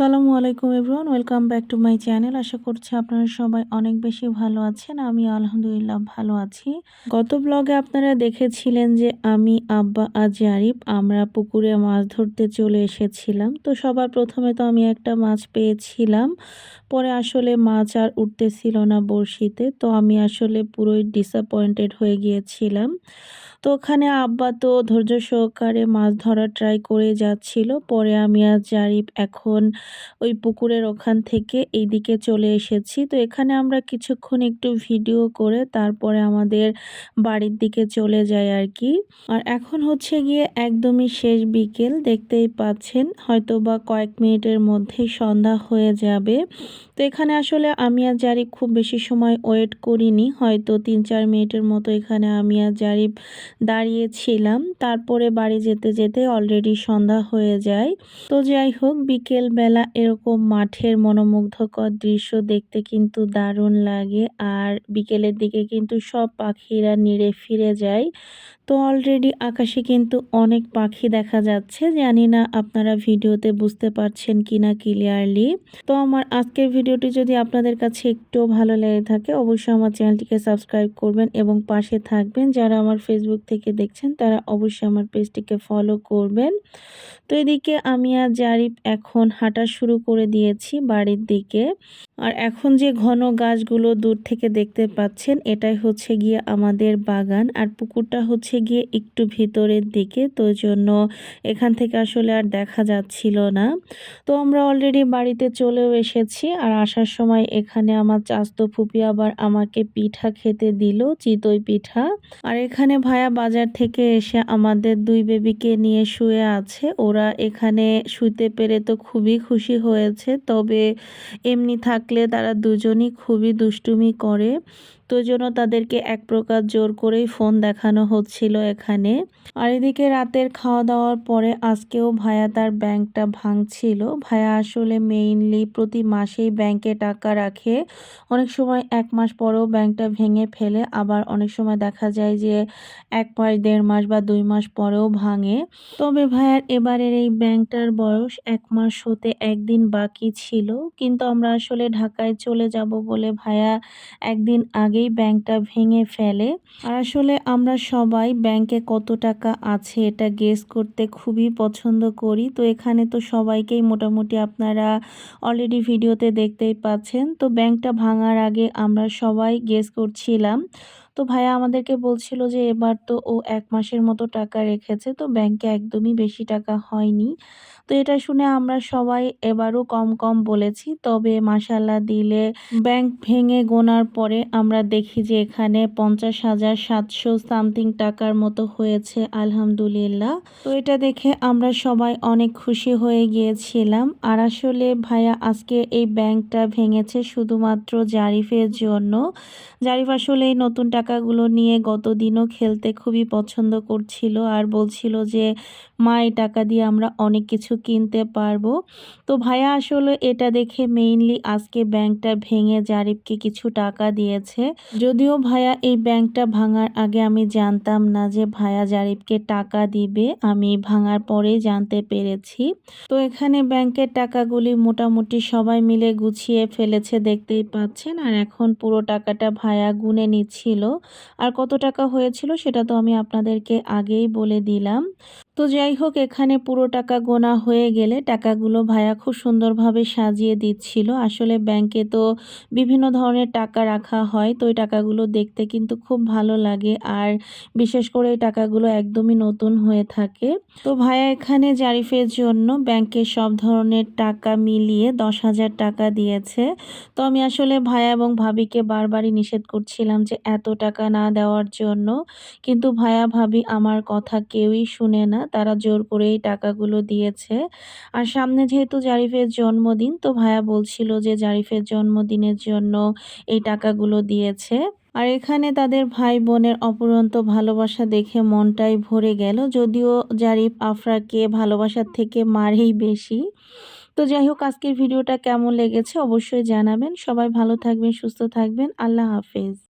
আসসালামু আলাইকুম everyone, welcome back to my channel. আশা করছি আপনারা সবাই অনেক বেশি ভালো আছেন, আমি আলহামদুলিল্লাহ ভালো আছি। গত ব্লগে আপনারা দেখেছিলেন যে আমি, আব্বা আজ আরিফ আমরা পুকুরে মাছ ধরতে চলে এসেছিলাম। তো সবার প্রথমে তো আমি একটা মাছ পেয়েছিলাম, পরে আসলে মাছ আর উঠতেছিল না বড়শিতে, তো আমি আসলে পুরোই ডিসঅ্যাপয়েন্টেড হয়ে গিয়েছিলাম। তো ওখানে আব্বা তো ধৈর্য সহকারে মাছ ধরা ট্রাই করে যাচ্ছিল। পরে আমি আর জারিফ এখন ওই পুকুরের ওখান থেকে এইদিকে চলে এসেছি। তো এখানে আমরা কিছুক্ষণ একটু ভিডিও করে তারপরে আমাদের বাড়ির দিকে চলে যাই আর কি। আর এখন হচ্ছে গিয়ে একদমই শেষ বিকেল, দেখতেই পাচ্ছেন। হয়তো বা কয়েক মিনিটের মধ্যেই সন্ধ্যা হয়ে যাবে। তো এখানে আসলে আমি আর জারিফ খুব বেশি সময় ওয়েট করিনি। হয়তো তিন চার মিনিটের মতো এখানে আমি আর জারিফ দাঁড়িয়েছিলাম। তারপরে বাড়ি যেতে যেতে অলরেডি সন্ধ্যা হয়ে যায়। তো যাই হোক বিকেল বেলা এরকম মাঠের মনোমুগ্ধকর দৃশ্য দেখতে কিন্তু দারুণ লাগে। আর বিকেলের দিকে কিন্তু সব পাখিরা নিড়ে ফিরে যায়। তো অলরেডি আকাশে কিন্তু অনেক পাখি দেখা যাচ্ছে। জানি না আপনারা ভিডিওতে বুঝতে পারছেন কিনা ক্লিয়ারলি তো আমার আজকের ভিডিওটি যদি আপনাদের কাছে একটু ভালো লেগে থাকে, অবশ্যই আমার চ্যানেলটিকে সাবস্ক্রাইব করবেন এবং পাশে থাকবেন। যারা আমার ফেসবুক থেকে দেখছেন, তারা অবশ্যই আমার পেজটিকে ফলো করবেন। তো এদিকে আমি আর জারিফ এখন হাঁটা শুরু করে দিয়েছি বাড়ির দিকে। আর এখন যে ঘন গাছগুলো দূর থেকে দেখতে পাচ্ছেন, এটাই হচ্ছে গিয়ে আমাদের বাগান। আর পুকুরটা হচ্ছে গিয়ে একটু ভিতরের দিকে, তো জন্য এখান থেকে আসলে আর দেখা যাচ্ছিল না। তো আমরা অলরেডি বাড়িতে চলেও এসেছি আর আসার সময় এখানে আমার চাস্তো ফুপি আবার আমাকে পিঠা খেতে দিল, চিতই পিঠা। আর এখানে ভায়া বাজার থেকে এসে আমাদের দুই বেবিকে নিয়ে শুয়ে আছে। ওরা এখানে শুতে পেরে তো খুবই খুশি হয়েছে, তবে এমনি থাকলে তারা দুজনই খুবই দুষ্টুমি করে। তো জন্য তাদেরকে এক প্রকার জোর করেই ফোন দেখানো হচ্ছিল এখানে। আর এদিকে রাতের খাওয়া দাওয়ার পরে আজকেও ভায়া তার ব্যাংকটা ভাঙছিল। ভায়া আসলে মেইনলি প্রতি মাসেই ব্যাংকে টাকা রাখে। অনেক সময় এক মাস পরেও ব্যাংকটা ভেঙে ফেলে। আবার অনেক সময় দেখা যায় যে এক মাস, দেড় মাস বা দুই মাস পরেও ভাঙে। তবে ভাইয়ার এবারের এই ব্যাংকটার বয়স এক মাস হতে একদিন বাকি ছিল। কিন্তু আমরা আসলে ঢাকায় চলে যাব বলে ভায়া একদিন আগে আগেই ব্যাংকটা ভেঙে ফেলে। আর আসলে আমরা সবাই ব্যাংকে কত টাকা আছে এটা গেস করতে খুবই পছন্দ করি। তো এখানে তো সবাইকেই মোটামুটি আপনারা অলরেডি ভিডিওতে দেখতেই পাচ্ছেন। তো ব্যাংকটা ভাঙার আগে আমরা সবাই গেস করছিলাম। তো ভাইয়া আমাদেরকে বলছিল যে এবার তো ও এক মাসের মতো টাকা রেখেছে, তো ব্যাংকে একদমই বেশি টাকা হয়নি। তো এটা শুনে আমরা সবাই এবারও কম কম বলেছি, তবে মাসাল্লাহ দিলে ব্যাংক ভেঙে গোনার পরে আমরা দেখি যে এখানে পঞ্চাশ হাজার সাতশো সামথিং টাকার মতো হয়েছে, আলহামদুলিল্লাহ। তো এটা দেখে আমরা সবাই অনেক খুশি হয়ে গিয়েছিলাম। আর আসলে ভাইয়া আজকে এই ব্যাংকটা ভেঙেছে শুধুমাত্র জারিফের জন্য। জারিফ আসলে এই নতুন টাকাগুলো নিয়ে গত দিনও খেলতে খুবই পছন্দ করছিল আর বলছিল যে, মা, এই টাকা দিয়ে আমরা অনেক কিছু কিনতে পারব। তো ভাইয়া আসলে এটা দেখে মেইনলি আজকে ব্যাংকটা ভেঙে জারিফকে কিছু টাকা দিয়েছে। যদিও ভাইয়া এই ব্যাংকটা ভাঙার আগে আমি জানতাম না যে ভাইয়া জারিফকে টাকা দিবে, আমি ভাঙার পরেই জানতে পেরেছি। তো এখানে ব্যাংকের টাকাগুলি মোটামুটি সবাই মিলে গুছিয়ে ফেলেছে, দেখতেই পাচ্ছেন। আর এখন পুরো টাকাটা ভাইয়া গুনে নিচ্ছিল। আর কত টাকা হয়েছিল সেটা তো আমি আপনাদেরকে আগেই বলে দিলাম। তো যাই হোক, এখানে পুরো টাকা গোনা হয়ে গেলে টাকাগুলো ভাইয়া খুব সুন্দরভাবে সাজিয়ে দিচ্ছিল। আসলে ব্যাংকে তো বিভিন্ন ধরনের টাকা রাখা হয়, তো ওই টাকাগুলো দেখতে কিন্তু খুব ভালো লাগে। আর বিশেষ করে এই টাকাগুলো একদমই নতুন হয়ে থাকে। তো ভাইয়া এখানে জারিফের জন্য ব্যাংকে সব ধরনের টাকা মিলিয়ে দশ হাজার টাকা দিয়েছে। তো আমি আসলে ভাইয়া এবং ভাবিকে বারবারই নিষেধ করছিলাম যে এত টাকা না দেওয়ার জন্য। কিন্তু ভাইয়া, ভাবি আমার কথা কেউই শুনে না। তারা জোর করেই টাকাগুলো দিয়েছে। আর সামনে যেহেতু জারিফের জন্মদিন, তো ভাইয়া বলছিল যে জারিফের জন্মদিনের জন্য এই টাকাগুলো দিয়েছে। আর এখানে তাদের ভাই বোনের অপরন্ত ভালোবাসা দেখে মনটাই ভরে গেল, যদিও জারিফ আফরাকে ভালোবাসার থেকে মারেই বেশি। তো যাই হোক, আজকের ভিডিওটা কেমন লেগেছে অবশ্যই জানাবেন। সবাই ভালো থাকবেন, সুস্থ থাকবেন। আল্লাহ হাফেজ।